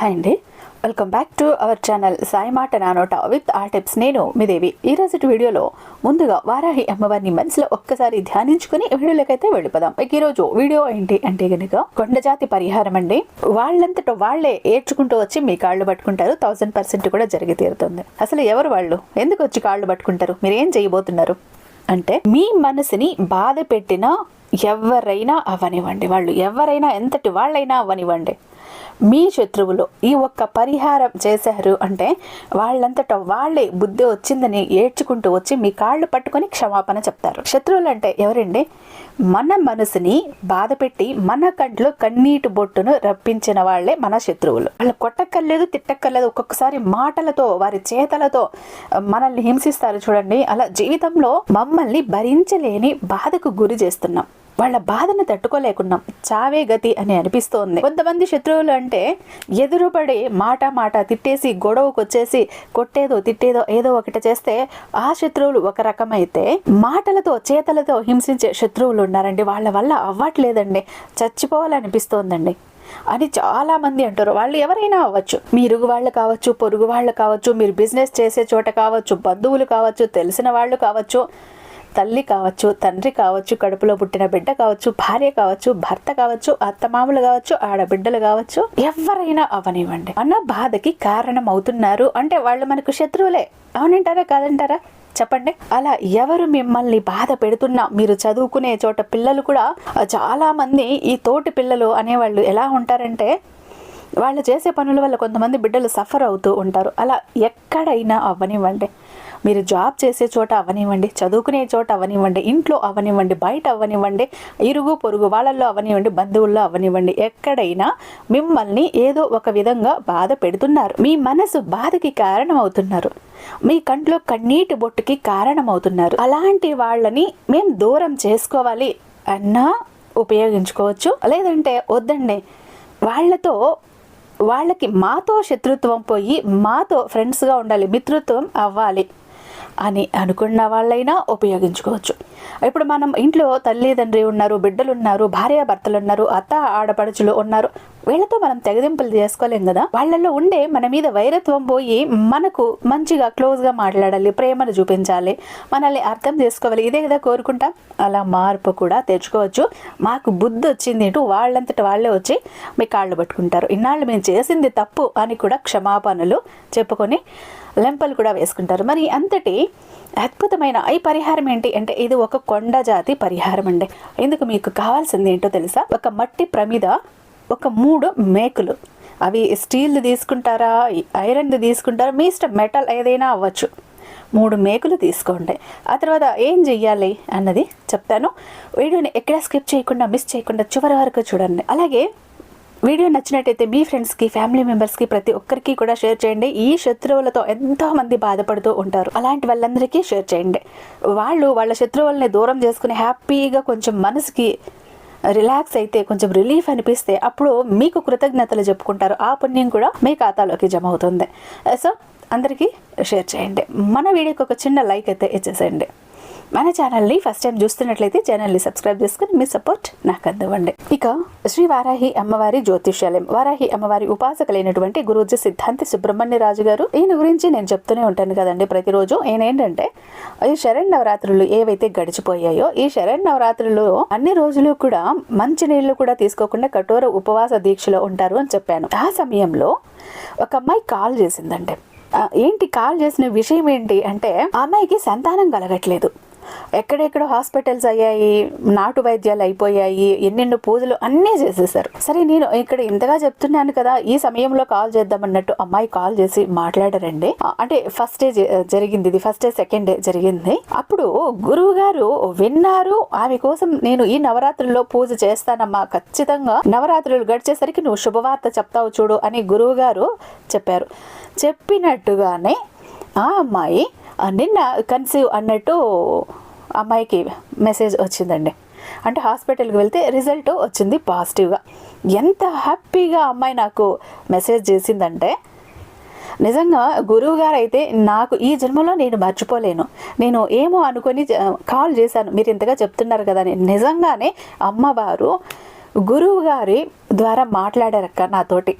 Hi అండి. Welcome back to our channel Sai మాట నానోట విత్ ఆ టిప్స్ నేను మీ దేవి. ఈ రోజు వీడియోలో ముందుగా వారాహి అమ్మవారిని మనసులో ఒక్కసారి ధ్యానించుకుని వీడియోలోకైతే వెళ్ళిపోదాం. ఇక ఈరోజు వీడియో ఏంటి అంటే గనుక కొండజాతి పరిహారం అండి. వాళ్ళంతటో వాళ్ళే ఏడ్చుకుంటూ వచ్చి మీ కాళ్ళు పట్టుకుంటారు. థౌసండ్ పర్సెంట్ కూడా జరిగి తీరుతుంది. అసలు ఎవరు వాళ్ళు? ఎందుకు వచ్చి కాళ్ళు పట్టుకుంటారు? మీరు ఏం చేయబోతున్నారు? అంటే మీ మనసుని బాధ పెట్టిన ఎవరైనా అవనివ్వండి. వాళ్ళు ఎవరైనా ఎంతటి వాళ్ళైనా అవనివ్వండి. మీ శత్రువులు ఈ ఒక్క పరిహారం చేశారు అంటే వాళ్ళంతట వాళ్ళే బుద్ధి వచ్చిందని ఏడ్చుకుంటూ వచ్చి మీ కాళ్ళు పట్టుకొని క్షమాపణ చెప్తారు. శత్రువులు అంటే ఎవరండి? మన మనసుని బాధ పెట్టి మన కంట్లో కన్నీటి బొట్టును రప్పించిన వాళ్ళే మన శత్రువులు. వాళ్ళు కొట్టక్కర్లేదు తిట్టక్కర్లేదు ఒక్కొక్కసారి మాటలతో వారి చేతలతో మనల్ని హింసిస్తారు చూడండి. అలా జీవితంలో మమ్మల్ని భరించలేని బాధకు గురి చేస్తున్నాం. వాళ్ళ బాధను తట్టుకోలేకున్నాం. చావే గతి అని అనిపిస్తోంది. కొంతమంది శత్రువులు అంటే ఎదురుపడి మాట మాట తిట్టేసి గొడవకు వచ్చేసి కొట్టేదో తిట్టేదో ఏదో ఒకటి చేస్తే ఆ శత్రువులు ఒక రకమైతే మాటలతో చేతలతో హింసించే శత్రువులు ఉన్నారండి. వాళ్ళ వల్ల అవ్వట్లేదండి. చచ్చిపోవాలనిపిస్తోందండి. అని చాలా మంది అంటారు. వాళ్ళు ఎవరైనా అవ్వచ్చు. మీ ఇరుగు వాళ్ళు కావచ్చు పొరుగు వాళ్ళు కావచ్చు మీరు బిజినెస్ చేసే చోట కావచ్చు బంధువులు కావచ్చు తెలిసిన వాళ్ళు కావచ్చు. తల్లి కావచ్చు తండ్రి కావచ్చు కడుపులో పుట్టిన బిడ్డ కావచ్చు భార్య కావచ్చు భర్త కావచ్చు అత్తమామలు కావచ్చు ఆడబిడ్డలు కావచ్చు ఎవరైనా అవనివ్వండి. అన్న బాధకి కారణం అవుతున్నారు అంటే వాళ్ళు మనకు శత్రువులే. అవునంటారా కాదంటారా? చెప్పండి. అలా ఎవరు మిమ్మల్ని బాధ పెడుతున్నా మీరు చదువుకునే చోట పిల్లలు కూడా చాలా మంది ఈ తోటి పిల్లలు అనేవాళ్ళు ఎలా ఉంటారంటే వాళ్ళు చేసే పనుల వల్ల కొంతమంది బిడ్డలు సఫర్ అవుతూ ఉంటారు. అలా ఎక్కడైనా అవ్వనివ్వండి మీరు జాబ్ చేసే చోట అవనివ్వండి చదువుకునే చోట అవనివ్వండి ఇంట్లో అవనివ్వండి బయట అవనివ్వండి ఇరుగు పొరుగు వాళ్ళల్లో అవనివ్వండి బంధువుల్లో అవనివ్వండి ఎక్కడైనా మిమ్మల్ని ఏదో ఒక విధంగా బాధ పెడుతున్నారు. మీ మనసు బాధకి కారణం అవుతున్నారు మీ కంట్లో కన్నీటి బొట్టుకి కారణమవుతున్నారు. అలాంటి వాళ్ళని మేము దూరం చేసుకోవాలి అన్నా ఉపయోగించుకోవచ్చు. లేదంటే వద్దండి. వాళ్ళతో వాళ్ళకి మాతో శత్రుత్వం పోయి మాతో ఫ్రెండ్స్గా ఉండాలి మిత్రుత్వం అవ్వాలి. అని అనుకున్న వాళ్ళైనా ఉపయోగించుకోవచ్చు. ఇప్పుడు మనం ఇంట్లో తల్లిదండ్రి ఉన్నారు బిడ్డలు ఉన్నారు భార్యాభర్తలు ఉన్నారు అత్త ఆడపడుచులు ఉన్నారు వీళ్ళతో మనం తెగదింపులు చేసుకోలేం కదా? వాళ్ళల్లో ఉండే మన మీద వైరత్వం పోయి మనకు మంచిగా క్లోజ్గా మాట్లాడాలి ప్రేమను చూపించాలి మనల్ని అర్థం చేసుకోవాలి. ఇదే కదా కోరుకుంటాం? అలా మార్పు కూడా తెచ్చుకోవచ్చు. మాకు బుద్ధి వచ్చింది ఇటు వాళ్ళంతటి వాళ్ళే వచ్చి మీ కాళ్ళు పట్టుకుంటారు. ఇన్నాళ్ళు మేము చేసింది తప్పు అని కూడా క్షమాపణలు చెప్పుకొని లెంపలు కూడా వేసుకుంటారు. మరి అంతటి అద్భుతమైన ఈ పరిహారం ఏంటి అంటే ఇది ఒక కొండ జాతి పరిహారం అండి. ఇందుకు మీకు కావాల్సింది ఏంటో తెలుసా? ఒక మట్టి ప్రమిద ఒక మూడు మేకులు. అవి స్టీల్ది తీసుకుంటారా? ఐరన్ది తీసుకుంటారా? మీ ఇష్టం. మెటల్ ఏదైనా అవ్వచ్చు. మూడు మేకులు తీసుకోండి. ఆ తర్వాత ఏం చెయ్యాలి అన్నది చెప్తాను. వీడియోని ఎక్కడ స్కిప్ చేయకుండా మిస్ చేయకుండా చివరి వరకు చూడండి. అలాగే వీడియో నచ్చినట్టయితే మీ ఫ్రెండ్స్కి ఫ్యామిలీ మెంబర్స్కి ప్రతి ఒక్కరికి కూడా షేర్ చేయండి. ఈ శత్రువులతో ఎంతో మంది బాధపడుతూ ఉంటారు. అలాంటి వాళ్ళందరికీ షేర్ చేయండి. వాళ్ళు వాళ్ళ శత్రువుల్ని దూరం చేసుకుని హ్యాపీగా కొంచెం మనసుకి రిలాక్స్ అయితే కొంచెం రిలీఫ్ అనిపిస్తే అప్పుడు మీకు కృతజ్ఞతలు చెప్పుకుంటారు. ఆ పుణ్యం కూడా మీ ఖాతాలోకి జమ అవుతుంది. సో అందరికీ షేర్ చేయండి. మన వీడియోకి ఒక చిన్న లైక్ అయితే ఇచ్చేసేయండి. మన ఛానల్ని ఫస్ట్ టైం చూస్తున్నట్లయితే ఛానల్ని సబ్స్క్రైబ్ చేసుకుని మీ సపోర్ట్ నాకు అందివ్వండి. ఇక శ్రీ వారాహి అమ్మవారి జ్యోతిష్యాలయం. వారాహి అమ్మవారి ఉపాసకులైనటువంటి గురూజీ సిద్ధాంతి సుబ్రహ్మణ్య రాజు గారు ఈయన గురించి నేను చెప్తూనే ఉంటాను కదండి ప్రతిరోజు. ఈయన ఏంటంటే ఈ శరణ్ నవరాత్రులు ఏవైతే గడిచిపోయాయో ఈ శరణ్ నవరాత్రులు అన్ని రోజులు కూడా మంచి నీళ్ళు కూడా తీసుకోకుండా కఠోర ఉపవాస దీక్షలో ఉంటారు అని చెప్పాను. ఆ సమయంలో ఒక అమ్మాయి కాల్ చేసిందంటే ఏంటి కాల్ చేసిన విషయం ఏంటి అంటే ఆ అమ్మాయికి సంతానం కలగట్లేదు. ఎక్కడెక్కడ హాస్పిటల్స్ అయ్యాయి నాటు వైద్యాలు అయిపోయాయి ఎన్నెన్నో పూజలు అన్నీ చేసేసారు సరే నేను ఇక్కడ ఇంతగా చెప్తున్నాను కదా ఈ సమయంలో కాల్ చేద్దామన్నట్టు అమ్మాయి కాల్ చేసి మాట్లాడారండి. అంటే ఫస్ట్ డే జరిగింది ఇది ఫస్ట్ డే సెకండ్ డే జరిగింది. అప్పుడు గురువు గారు విన్నారు ఆమె కోసం నేను ఈ నవరాత్రుల్లో పూజ చేస్తానమ్మా ఖచ్చితంగా నవరాత్రులు గడిచేసరికి నువ్వు శుభవార్త చెప్తావు చూడు అని గురువు గారు చెప్పారు. చెప్పినట్టుగానే ఆ అమ్మాయి నిన్న కన్సీవ్ అన్నట్టు అమ్మాయికి మెసేజ్ వచ్చిందండి. అంటే హాస్పిటల్కి వెళ్తే రిజల్ట్ వచ్చింది పాజిటివ్గా ఎంత హ్యాపీగా అమ్మాయి నాకు మెసేజ్ చేసిందంటే నిజంగా గురువు గారు అయితే నాకు ఈ జన్మలో నేను మర్చిపోలేను. నేను ఏమో అనుకొని కాల్ చేశాను. మీరు ఇంతగా చెప్తున్నారు కదా అని. నిజంగానే అమ్మవారు గురువు గారి ద్వారా మాట్లాడారక్క నాతోటి.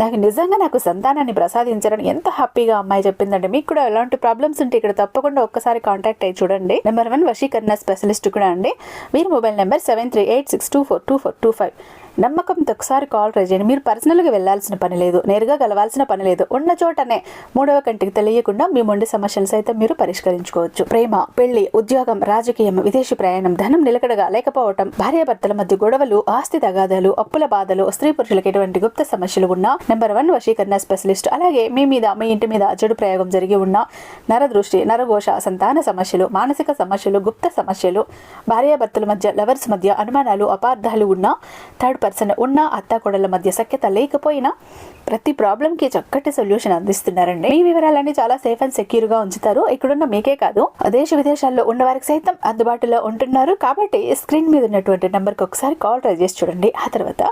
నాకు నిజంగా నాకు సంతానాన్ని ప్రసాదించారని ఎంత హ్యాపీగా అమ్మాయి చెప్పిందండి మీకు కూడా ఎలాంటి ప్రాబ్లమ్స్ ఉంటే ఇక్కడ తప్పకుండా ఒక్కసారి కాంటాక్ట్ అయ్యి చూడండి. నెంబర్ వన్ వశీకరణ స్పెషలిస్ట్ కూడా అండి. మీరు mobile number seven three eight six two four two four two five నమ్మకంతో ఒకసారి కాల్ ట్రై చేయండి. మీరు పర్సనల్గా వెళ్ళాల్సిన పని లేదు నేరుగా కలవాల్సిన పని లేదు. ఉన్న చోటనే మూడవ కంటికి తెలియకుండా మీ మొండి సమస్యలు సైతం మీరు పరిష్కరించుకోవచ్చు. ప్రేమ పెళ్ళి ఉద్యోగం రాజకీయం విదేశీ ప్రయాణం ధనం నిలకడగా లేకపోవటం భార్యాభర్తల మధ్య గొడవలు ఆస్తి తగాదాలు అప్పుల బాధలు స్త్రీ పురుషులకు ఎటువంటి గుప్త సమస్యలు ఉన్నా నెంబర్ వన్ వశీకరణ స్పెషలిస్ట్ అలాగే మీ మీద మీ ఇంటి మీద చెడు ప్రయోగం జరిగి ఉన్న నరదృష్టి నరఘోష సంతాన సమస్యలు మానసిక సమస్యలు గుప్త సమస్యలు భార్యాభర్తల మధ్య లవర్స్ మధ్య అనుమానాలు అపార్థాలు ఉన్నా థర్డ్ పర్సన్ ఉన్న అత్త కొడల మధ్య సఖ్యత లేకపోయినా ప్రతి ప్రాబ్లంకి చక్కటి సొల్యూషన్ అందిస్తున్నారండి. మీ వివరాలన్నీ చాలా సేఫ్ అండ్ సెక్యూర్గా ఉంచుతారు. ఇక్కడున్న మీకే కాదు దేశ విదేశాల్లో ఉన్న వారికి సైతం అందుబాటులో ఉంటున్నారు. కాబట్టి స్క్రీన్ మీద ఉన్నటువంటి నెంబర్కి ఒకసారి కాల్ ట్రై చేసి చూడండి. ఆ తర్వాత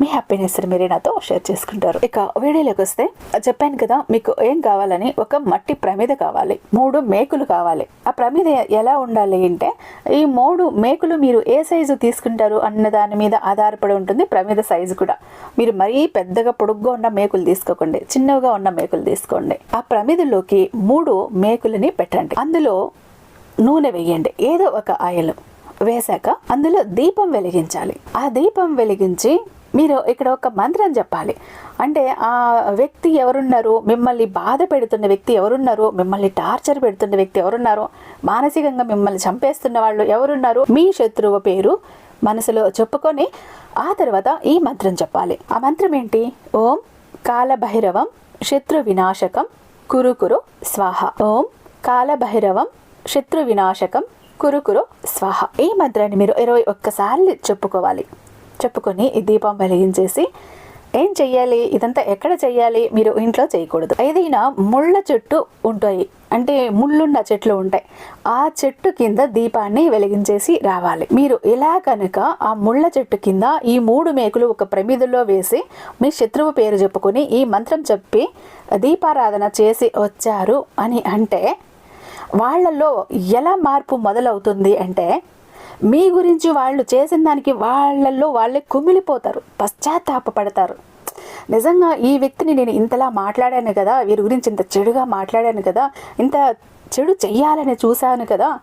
మీ హ్యాపీనెస్ మీరే నాతో షేర్ చేసుకుంటారు. ఇక వీడియోలోకి వస్తే చెప్పాను కదా మీకు ఏం కావాలని ఒక మట్టి ప్రమిద కావాలి మూడు మేకులు కావాలి. ఆ ప్రమిద ఎలా ఉండాలి అంటే ఈ మూడు మేకులు మీరు ఏ సైజు తీసుకుంటారు అన్న దాని మీద ఆధారపడి ఉంటుంది. ప్రమిద సైజు కూడా. మీరు మరీ పెద్దగా పొడుగ్గా ఉన్న మేకులు తీసుకోకండి చిన్నగా ఉన్న మేకులు తీసుకోండి. ఆ ప్రమిదలోకి మూడు మేకులని పెట్టండి. అందులో నూనె వేయండి ఏదో ఒక ఆయిల్ వేశాక అందులో దీపం వెలిగించాలి. ఆ దీపం వెలిగించి మీరు ఇక్కడ ఒక మంత్రం చెప్పాలి. అంటే ఆ వ్యక్తి ఎవరున్నారు మిమ్మల్ని బాధ పెడుతున్న వ్యక్తి ఎవరున్నారు మిమ్మల్ని టార్చర్ పెడుతున్న వ్యక్తి ఎవరున్నారు మానసికంగా మిమ్మల్ని చంపేస్తున్న వాళ్ళు ఎవరున్నారు మీ శత్రువు పేరు మనసులో చెప్పుకొని ఆ తర్వాత ఈ మంత్రం చెప్పాలి. ఆ మంత్రం ఏంటి? ఓం కాలభైరవం శత్రు వినాశకం కురు కురు స్వాహ. ఓం కాలభైరవం శత్రు వినాశకం కురుకురు స్వాహ. ఈ మంత్రాన్ని మీరు ఇరవై ఒక్కసార్లు చెప్పుకోవాలి. చెప్పుకొని ఈ దీపం వెలిగించేసి ఏం చెయ్యాలి? ఇదంతా ఎక్కడ చెయ్యాలి? మీరు ఇంట్లో చేయకూడదు. ఏదైనా ముళ్ళ చెట్టు ఉంటాయి. అంటే ముళ్ళున్న చెట్లు ఉంటాయి. ఆ చెట్టు కింద దీపాన్ని వెలిగించేసి రావాలి. మీరు ఇలా కనుక ఆ ముళ్ళ చెట్టు కింద ఈ మూడు మేకులు ఒక ప్రమిదలో వేసి మీ శత్రువు పేరు చెప్పుకొని ఈ మంత్రం చెప్పి దీపారాధన చేసి వచ్చారు అని అంటే వాళ్ళల్లో ఎలా మార్పు మొదలవుతుంది అంటే మీ గురించి వాళ్ళు చేసిన దానికి వాళ్ళల్లో వాళ్ళే కుమిలిపోతారు పశ్చాత్తాపపడతారు. నిజంగా ఈ వ్యక్తిని నేను ఇంతలా మాట్లాడాను కదా వీరి గురించి ఇంత చెడుగా మాట్లాడాను కదా ఇంత చెడు చెయ్యాలని చూశాను కదా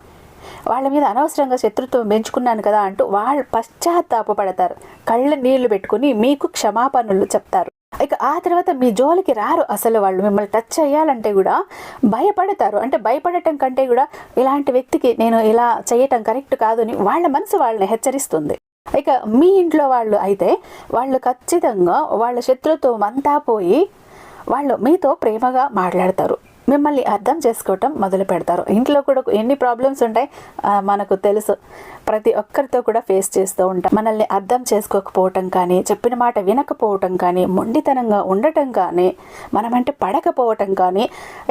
వాళ్ళ మీద అనవసరంగా శత్రుత్వం పెంచుకున్నాను కదా అంటూ వాళ్ళు పశ్చాత్తాపపడతారు. కళ్ళ నీళ్ళు పెట్టుకుని మీకు క్షమాపణలు చెప్తారు. ఇక ఆ తర్వాత మీ జోలికి రారు అసలు వాళ్ళు. మిమ్మల్ని టచ్ చేయాలంటే కూడా భయపడతారు. అంటే భయపడటం కంటే కూడా ఇలాంటి వ్యక్తికి నేను ఇలా చేయటం కరెక్ట్ కాదు అని వాళ్ళ మనసు వాళ్ళని హెచ్చరిస్తుంది. ఇక మీ ఇంట్లో వాళ్ళు అయితే వాళ్ళు ఖచ్చితంగా వాళ్ళ శత్రుత్వం అంతా పోయి వాళ్ళు మీతో ప్రేమగా మాట్లాడతారు. మిమ్మల్ని అర్థం చేసుకోవటం మొదలు పెడతారు. ఇంట్లో కూడా ఎన్ని ప్రాబ్లమ్స్ ఉంటాయి మనకు తెలుసు. ప్రతి ఒక్కరితో కూడా ఫేస్ చేస్తూ ఉంటాం. మనల్ని అర్థం చేసుకోకపోవటం కానీ చెప్పిన మాట వినకపోవటం కానీ మొండితనంగా ఉండటం కానీ మనమంటే పడకపోవటం కానీ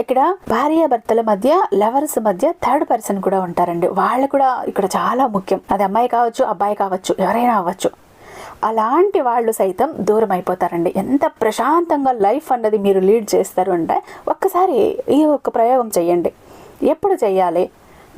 ఇక్కడ భార్యాభర్తల మధ్య లవర్స్ మధ్య థర్డ్ పర్సన్ కూడా ఉంటారండి. వాళ్ళు కూడా ఇక్కడ చాలా ముఖ్యం. అది అమ్మాయి కావచ్చు అబ్బాయి కావచ్చు ఎవరైనా అవ్వచ్చు. అలాంటి వాళ్ళు సైతం దూరం అయిపోతారండి ఎంత ప్రశాంతంగా లైఫ్ అన్నది మీరు లీడ్ చేస్తారు అంటే ఒక్కసారి ఈ ఒక్క ప్రయోగం చేయండి ఎప్పుడు చేయాలి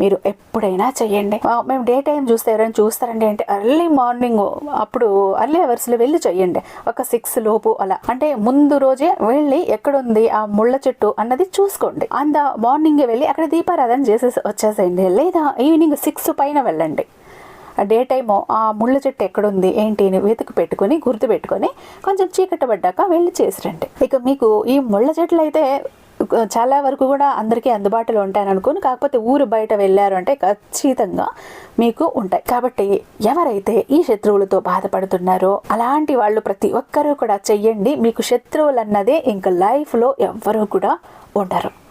మీరు ఎప్పుడైనా చేయండి మేము డే టైం చూస్తే ఎవరైనా చూస్తారండి అంటే అర్లీ మార్నింగ్ అప్పుడు అర్లీ అవర్స్లో వెళ్ళి చేయండి ఒక సిక్స్ లోపు అలా. అంటే ముందు రోజే వెళ్ళి ఎక్కడుంది ఆ ముళ్ళ చెట్టు అన్నది చూసుకోండి. అంత మార్నింగ్ వెళ్ళి అక్కడ దీపారాధన చేసేసి వచ్చేసేయండి. లేదా ఈవినింగ్ సిక్స్ పైన వెళ్ళండి. డే టైము ఆ ముళ్ళ చెట్టు ఎక్కడుంది ఏంటి అని వెతుకు పెట్టుకొని గుర్తు పెట్టుకొని కొంచెం పడ్డాక వెళ్ళి చేసిరండి. ఇక మీకు ఈ ముళ్ళ చెట్లు అయితే చాలా వరకు కూడా అందరికీ అందుబాటులో ఉంటాయని అనుకుని. కాకపోతే ఊరు బయట వెళ్ళారు అంటే ఖచ్చితంగా మీకు ఉంటాయి. కాబట్టి ఎవరైతే ఈ శత్రువులతో బాధపడుతున్నారో అలాంటి వాళ్ళు ప్రతి ఒక్కరూ కూడా చెయ్యండి. మీకు శత్రువులు అన్నదే ఇంకా లైఫ్లో ఎవ్వరూ కూడా ఉండరు.